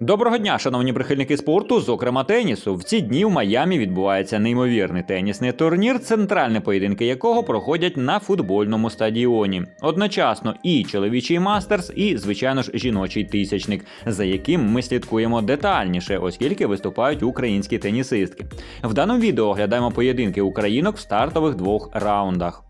Доброго дня, шановні прихильники спорту, зокрема тенісу. В ці дні в Майамі відбувається неймовірний тенісний турнір, центральні поєдинки якого проходять на футбольному стадіоні. Одночасно і чоловічий мастерс, і, звичайно ж, жіночий тисячник, за яким ми слідкуємо детальніше, оскільки виступають українські тенісистки. В даному відео оглядаємо поєдинки українок в стартових двох раундах.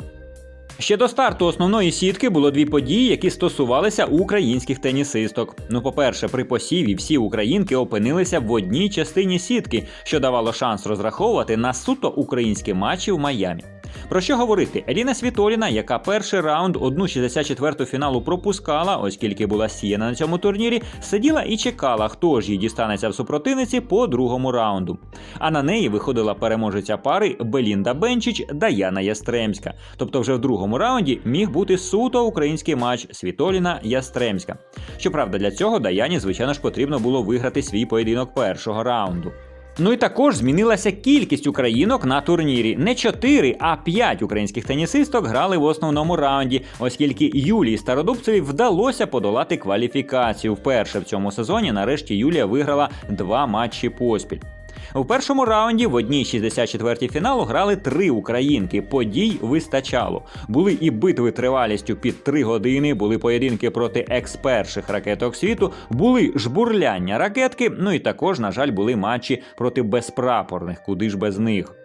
Ще до старту основної сітки було дві події, які стосувалися українських тенісисток. Ну, по-перше, при посіві всі українки опинилися в одній частині сітки, що давало шанс розраховувати на суто українські матчі в Майамі. Про що говорити? Еліна Світоліна, яка перший раунд одну 64-ту фіналу пропускала, оскільки була сіяна на цьому турнірі, сиділа і чекала, хто ж їй дістанеться в супротивниці по другому раунду. А на неї виходила переможеця пари Белінда Бенчич Даяна Ястремська. Тобто, вже в другому раунді міг бути суто український матч Світоліна Ястремська. Щоправда, для цього Даяні, звичайно ж, потрібно було виграти свій поєдинок першого раунду. Ну і також змінилася кількість українок на турнірі. Не 4, а 5 українських тенісисток грали в основному раунді, оскільки Юлії Стародубцевій вдалося подолати кваліфікацію. Вперше в цьому сезоні нарешті Юлія виграла два матчі поспіль. У першому раунді в одній 64-й фіналу грали три українки. Подій вистачало. Були і битви тривалістю під три години, були поєдинки проти екс-перших ракеток світу, були жбурляння ракетки. Ну і також, на жаль, були матчі проти безпрапорних, куди ж без них.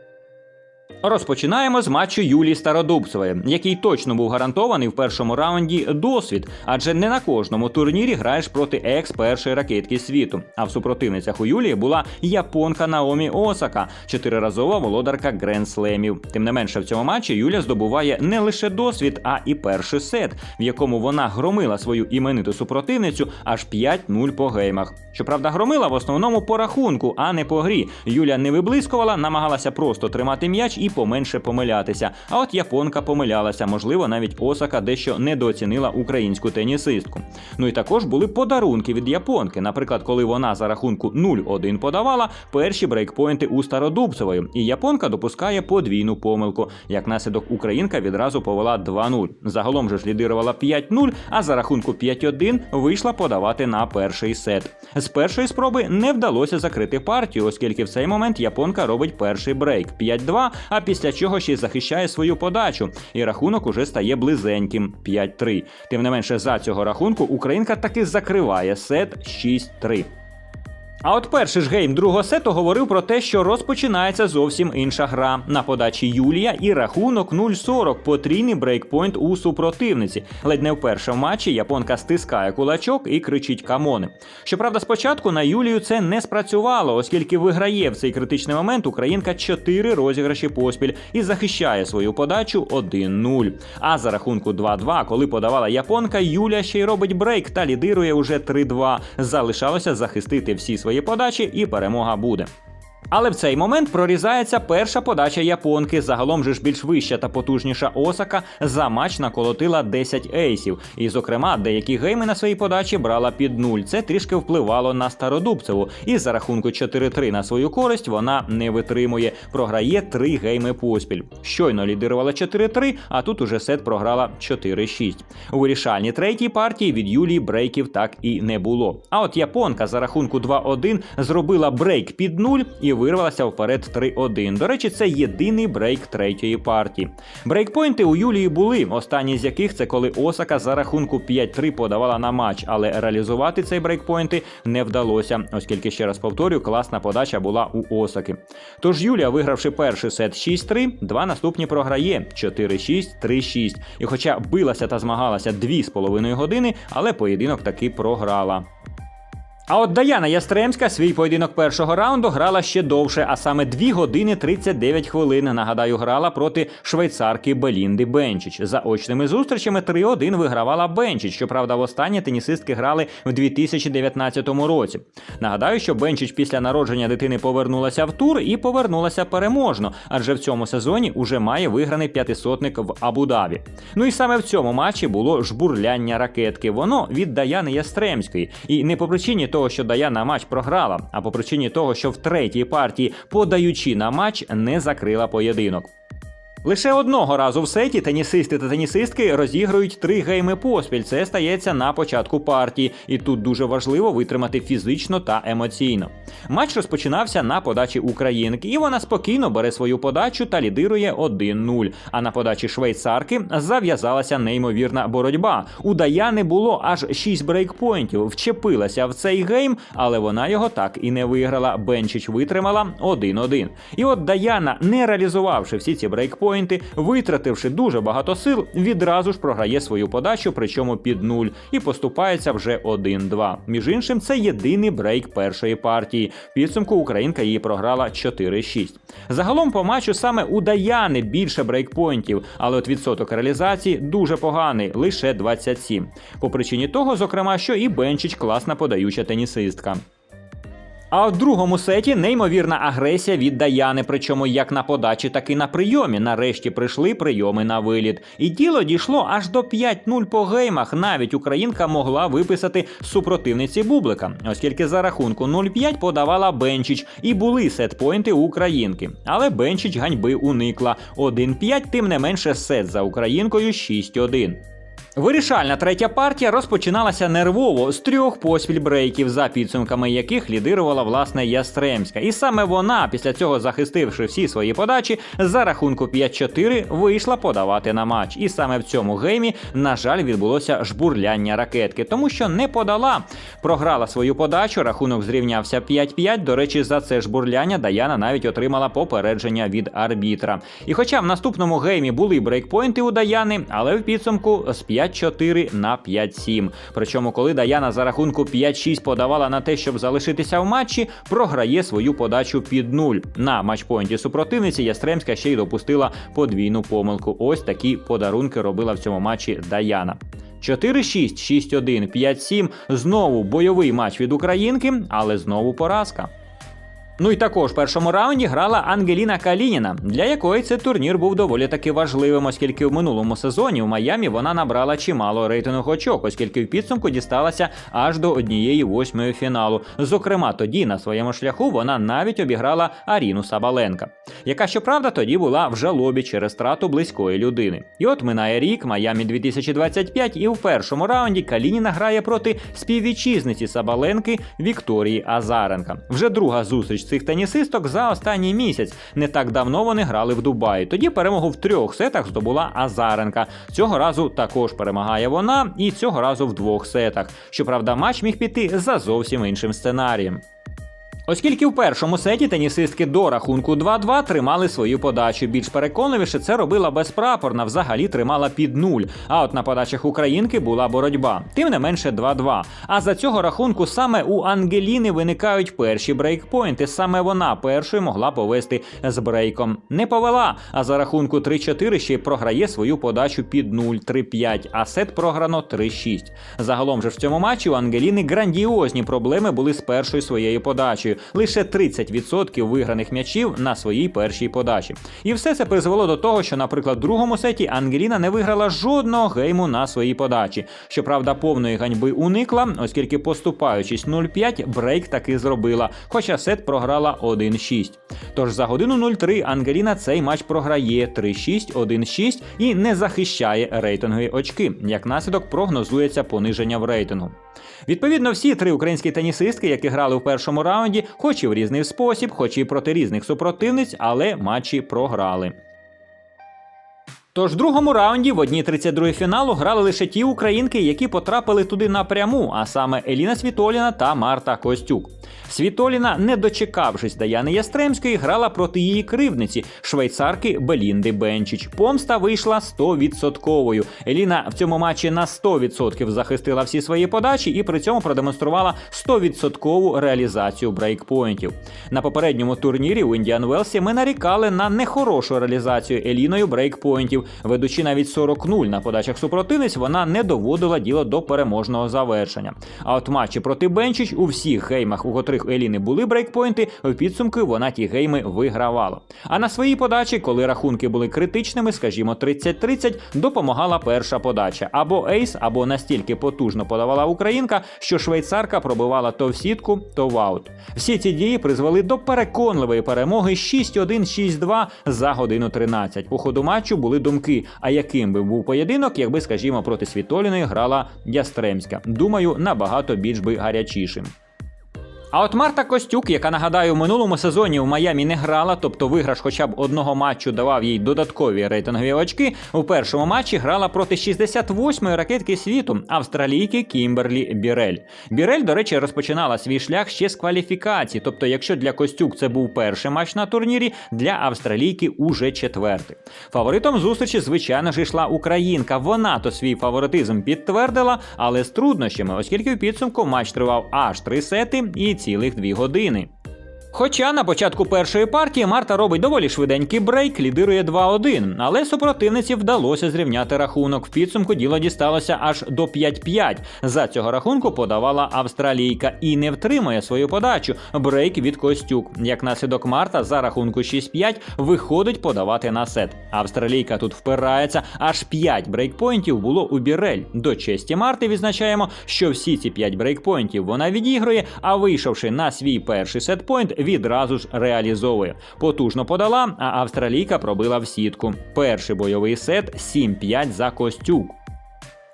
Розпочинаємо з матчу Юлії Стародубцевої, який точно був гарантований в першому раунді досвід, адже не на кожному турнірі граєш проти екс першої ракетки світу. А в супротивницях у Юлії була японка Наомі Осака, чотириразова володарка Грен-слемів. Тим не менше, в цьому матчі Юля здобуває не лише досвід, а і перший сет, в якому вона громила свою імениту супротивницю аж 5-0 по геймах. Щоправда, громила в основному по рахунку, а не по грі. Юля не виблискувала, намагалася просто тримати м'яч і поменше помилятися. А от японка помилялася, можливо, навіть Осака дещо недооцінила українську тенісистку. Ну і також були подарунки від японки. Наприклад, коли вона за рахунку 0-1 подавала перші брейкпойнти у Стародубцевої, і японка допускає подвійну помилку. Як наслідок українка відразу повела 2-0. Загалом же ж лідирувала 5-0, а за рахунку 5-1 вийшла подавати на перший сет. З першої спроби не вдалося закрити партію, оскільки в цей момент японка робить перший брейк 5-2, а після чого ще й захищає свою подачу, і рахунок уже стає близеньким 5-3. Тим не менше, за цього рахунку Українка таки закриває сет 6-3. А от перший ж гейм другого сету говорив про те, що розпочинається зовсім інша гра. На подачі Юлія і рахунок 0-40, потрійний брейкпойнт у супротивниці. Ледь не вперше в матчі японка стискає кулачок і кричить камони. Щоправда, спочатку на Юлію це не спрацювало, оскільки виграє в цей критичний момент Українка 4 розіграші поспіль і захищає свою подачу 1-0. А за рахунку 2-2, коли подавала японка, Юля ще й робить брейк та лідирує уже 3-2. Залишалося захистити всі свої подачі, і перемога буде. Але в цей момент прорізається перша подача японки. Загалом же ж більш вища та потужніша Осака за матч наколотила 10 ейсів. І, зокрема, деякі гейми на своїй подачі брала під нуль. Це трішки впливало на Стародубцеву. І за рахунку 4-3 на свою користь вона не витримує. Програє 3 гейми поспіль. Щойно лідирувала 4-3, а тут уже сет програла 4-6. У вирішальній третій партії від Юлії брейків так і не було. А от японка за рахунку 2-1 зробила брейк під нуль і вирвалася вперед 3-1. До речі, це єдиний брейк третьої партії. Брейкпойнти у Юлії були, останні з яких це коли Осака за рахунку 5-3 подавала на матч, але реалізувати цей брейкпойнти не вдалося, оскільки ще раз повторю, класна подача була у Осаки. Тож Юлія, вигравши перший сет 6-3, два наступні програє 4-6, 3-6. І хоча билася та змагалася 2,5 години, але поєдинок таки програла. А от Даяна Ястремська свій поєдинок першого раунду грала ще довше, а саме 2 години 39 хвилин. Нагадаю, грала проти швейцарки Белінди Бенчич. За очними зустрічами 3-1 вигравала Бенчич. Щоправда, востаннє тенісистки грали в 2019 році. Нагадаю, що Бенчич після народження дитини повернулася в тур і повернулася переможно, адже в цьому сезоні уже має виграний п'ятисотник в Абу-Дабі. Ну і саме в цьому матчі було жбурляння ракетки. Воно від Даяни Ястремської. І не по причині того, що Даяна матч програла, а по причині того, що в третій партії, подаючи на матч, не закрила поєдинок. Лише одного разу в сеті тенісисти та тенісистки розігрують три гейми поспіль. Це стається на початку партії, і тут дуже важливо витримати фізично та емоційно. Матч розпочинався на подачі українки, і вона спокійно бере свою подачу та лідирує 1-0. А на подачі швейцарки зав'язалася неймовірна боротьба. У Даяни було аж 6 брейкпойнтів. Вчепилася в цей гейм, але вона його так і не виграла. Бенчич витримала 1-1. І от Даяна, не реалізувавши всі ці брейкпойнти, витративши дуже багато сил, відразу ж програє свою подачу, причому під нуль, і поступається вже 1-2. Між іншим, це єдиний брейк першої партії. Підсумку Українка її програла 4-6. Загалом по матчу саме у Даяни більше брейкпойнтів, але от відсоток реалізації дуже поганий, лише 27. По причині того, зокрема, що і Бенчич класна подаюча тенісистка. А в другому сеті неймовірна агресія від Даяни, причому як на подачі, так і на прийомі. Нарешті прийшли прийоми на виліт. І діло дійшло аж до 5-0 по геймах. Навіть українка могла виписати супротивниці Бублика, оскільки за рахунку 0-5 подавала Бенчич, і були сетпойнти українки. Але Бенчич ганьби уникла. 1-5, тим не менше сет за українкою 6-1. Вирішальна третя партія розпочиналася нервово з трьох поспіль брейків, за підсумками яких лідирувала власне Ястремська. І саме вона, після цього захистивши всі свої подачі, за рахунку 5-4 вийшла подавати на матч. І саме в цьому геймі, на жаль, відбулося жбурляння ракетки, тому що не подала. Програла свою подачу, рахунок зрівнявся 5-5. До речі, за це жбурляння Даяна навіть отримала попередження від арбітра. І хоча в наступному геймі були брейкпойнти у Даяни, але в підсумку з 5-4 на 5-7. Причому, коли Даяна за рахунку 5-6 подавала на те, щоб залишитися в матчі, програє свою подачу під нуль. На матчпойнті супротивниці Ястремська ще й допустила подвійну помилку. Ось такі подарунки робила в цьому матчі Даяна. 4-6, 6-1, 5-7. Знову бойовий матч від українки, але знову поразка. Ну і також в першому раунді грала Ангеліна Калініна, для якої цей турнір був доволі таки важливим, оскільки в минулому сезоні у Майамі вона набрала чимало рейтингових очок, оскільки в підсумку дісталася аж до однієї восьмої фіналу. Зокрема, тоді на своєму шляху вона навіть обіграла Аріну Сабаленка, яка щоправда тоді була в жалобі через страту близької людини. І от минає рік, Майамі 2025, і в першому раунді Калініна грає проти співвітчизниці Сабаленки Вікторії Азаренка. Вже друга зустріч цих тенісисток за останній місяць. Не так давно вони грали в Дубаї. Тоді перемогу в трьох сетах здобула Азаренка. Цього разу також перемагає вона, і цього разу в двох сетах. Щоправда, матч міг піти за зовсім іншим сценарієм. Оскільки в першому сеті тенісистки до рахунку 2-2 тримали свою подачу. Більш переконливіше це робила безпрапорна, взагалі тримала під нуль. А от на подачах українки була боротьба. Тим не менше 2-2. А за цього рахунку саме у Ангеліни виникають перші брейкпойнти. Саме вона першою могла повести з брейком. Не повела, а за рахунку 3-4 ще й програє свою подачу під 0-3-5, а сет програно 3-6. Загалом же в цьому матчі у Ангеліни грандіозні проблеми були з першою своєю подачею лише 30% виграних м'ячів на своїй першій подачі. І все це призвело до того, що, наприклад, в другому сеті Ангеліна не виграла жодного гейму на своїй подачі. Щоправда, повної ганьби уникла, оскільки, поступаючись 0-5, брейк таки зробила, хоча сет програла 1-6. Тож за годину 0-3 Ангеліна цей матч програє 3-6, 1-6 і не захищає рейтингові очки. Як наслідок прогнозується пониження в рейтингу. Відповідно, всі три українські тенісистки, які грали в першому раунді, хоч і в різний спосіб, хоч і проти різних супротивниць, але матчі програли. Тож в другому раунді в одній 32 фіналу грали лише ті українки, які потрапили туди напряму, а саме Еліна Світоліна та Марта Костюк. Світоліна, не дочекавшись Даяни Ястремської, грала проти її кривниці, швейцарки Белінди Бенчич. Помста вийшла 100%. Еліна в цьому матчі на 100% захистила всі свої подачі і при цьому продемонструвала 100% реалізацію брейкпойнтів. На попередньому турнірі у Індіан Велсі ми нарікали на нехорошу реалізацію Еліною брейкпойнтів, Ведучи навіть 40-0 на подачах супротивниць, вона не доводила діло до переможного завершення. А от матчі проти Бенчич у всіх геймах, у котрих Еліни були брейкпойнти, в підсумку вона ті гейми вигравала. А на своїй подачі, коли рахунки були критичними, скажімо, 30-30, допомагала перша подача або ейс, або настільки потужно подавала українка, що швейцарка пробивала то в сітку, то в аут. Всі ці дії призвели до переконливої перемоги 6-1-6-2 за годину 13. По ходу матчу були думки. А яким би був поєдинок, якби, скажімо, проти Світоліної грала Ястремська? Думаю, набагато більш би гарячішим. А от Марта Костюк, яка нагадаю, в минулому сезоні у Майамі не грала, тобто виграш хоча б одного матчу давав їй додаткові рейтингові очки. У першому матчі грала проти 68-ї ракетки світу австралійки Кімберлі Бірель. Бірель, до речі, розпочинала свій шлях ще з кваліфікації. Тобто, якщо для Костюк це був перший матч на турнірі, для австралійки уже четвертий. Фаворитом зустрічі, звичайно ж, йшла українка. Вона то свій фаворитизм підтвердила, але з труднощами, оскільки в підсумку матч тривав аж три сети і цілих дві години. Хоча на початку першої партії Марта робить доволі швиденький брейк, лідирує 2-1, але супротивниці вдалося зрівняти рахунок. В підсумку діло дісталося аж до 5-5. За цього рахунку подавала австралійка і не втримує свою подачу. Брейк від Костюк. Як наслідок Марта за рахунку 6-5 виходить подавати на сет. Австралійка тут впирається, аж 5 брейкпойнтів було у Бірель. До честі Марти відзначаємо, що всі ці 5 брейкпойнтів вона відігрує, а вийшовши на свій перший сетпойнт, відразу ж реалізовує. Потужно подала, а австралійка пробила в сітку. Перший бойовий сет 7-5 за Костюк.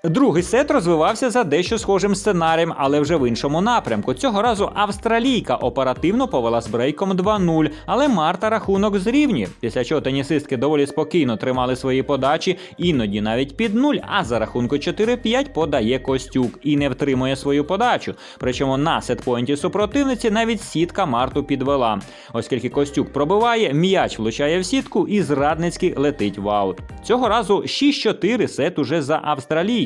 Другий сет розвивався за дещо схожим сценарієм, але вже в іншому напрямку. Цього разу австралійка оперативно повела з брейком 2-0, але Марта рахунок зрівнює. Після чого тенісистки доволі спокійно тримали свої подачі, іноді навіть під нуль, а за рахунку 4-5 подає Костюк і не втримує свою подачу. Причому на сетпойнті супротивниці навіть сітка Марту підвела. Оскільки Костюк пробиває, м'яч влучає в сітку і зрадницьки летить в аут. Цього разу 6-4 сет уже за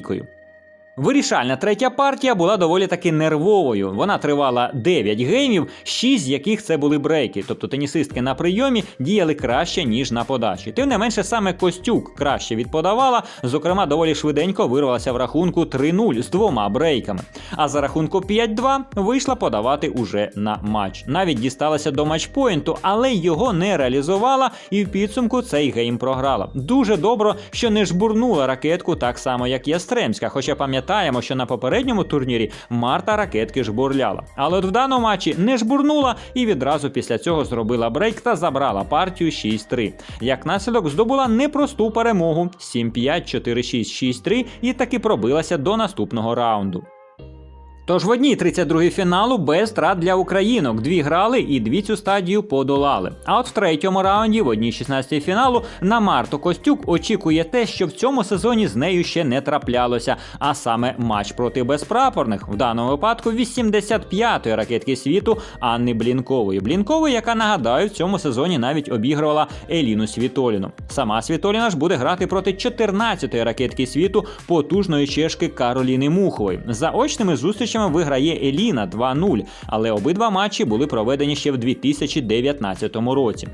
австралійкою. Вирішальна третя партія була доволі таки нервовою. Вона тривала 9 геймів, 6 з яких це були брейки. Тобто тенісистки на прийомі діяли краще, ніж на подачі. Тим не менше, саме Костюк краще відподавала, зокрема, доволі швиденько вирвалася в рахунку 3-0 з двома брейками. А за рахунку 5-2 вийшла подавати уже на матч. Навіть дісталася до матчпоінту, але його не реалізувала і в підсумку цей гейм програла. Дуже добре, що не жбурнула ракетку так само, як Ястремська, хоча пам'ятаємо, що на попередньому турнірі Марта ракетки жбурляла. Але от в даному матчі не жбурнула і відразу після цього зробила брейк та забрала партію 6-3. Як наслідок здобула непросту перемогу 7-5, 4-6, 6-3 і таки пробилася до наступного раунду. Тож в одній 32-й фіналу без втрат для українок. Дві грали і дві цю стадію подолали. А от в третьому раунді, в одній 16-й фіналу, на Марту Костюк очікує те, що в цьому сезоні з нею ще не траплялося. А саме матч проти безпрапорних, в даному випадку 85-ї ракетки світу Анни Блінкової. Блінкової, яка нагадаю, в цьому сезоні навіть обігрувала Еліну Світоліну. Сама Світоліна ж буде грати проти 14-ї ракетки світу потужної чешки Кароліни Мухової. За очними зустрічами виграє Еліна 2-0, але обидва матчі були проведені ще в 2019 році.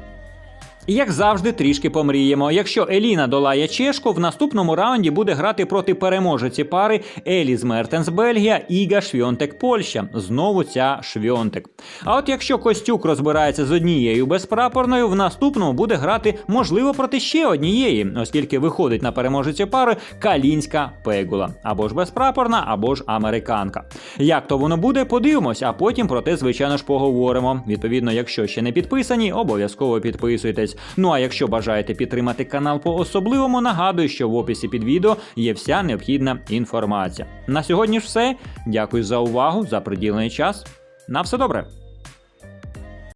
Як завжди, трішки помріємо. Якщо Еліна долає Чешку, в наступному раунді буде грати проти переможиці пари Еліс Мертенс Бельгія, Іга Швьонтек Польща. Знову ця Швьонтек. А от якщо Костюк розбирається з однією безпрапорною, в наступному буде грати можливо проти ще однієї, оскільки виходить на переможиці пари Калінська Пегула. Або ж безпрапорна, або ж американка. Як то воно буде, подивимось, а потім про те, звичайно ж, поговоримо. Відповідно, якщо ще не підписані, обов'язково підписуйтесь. Ну а якщо бажаєте підтримати канал по особливому, нагадую, що в описі під відео є вся необхідна інформація. На сьогодні ж все. Дякую за увагу, за приділений час. На все добре.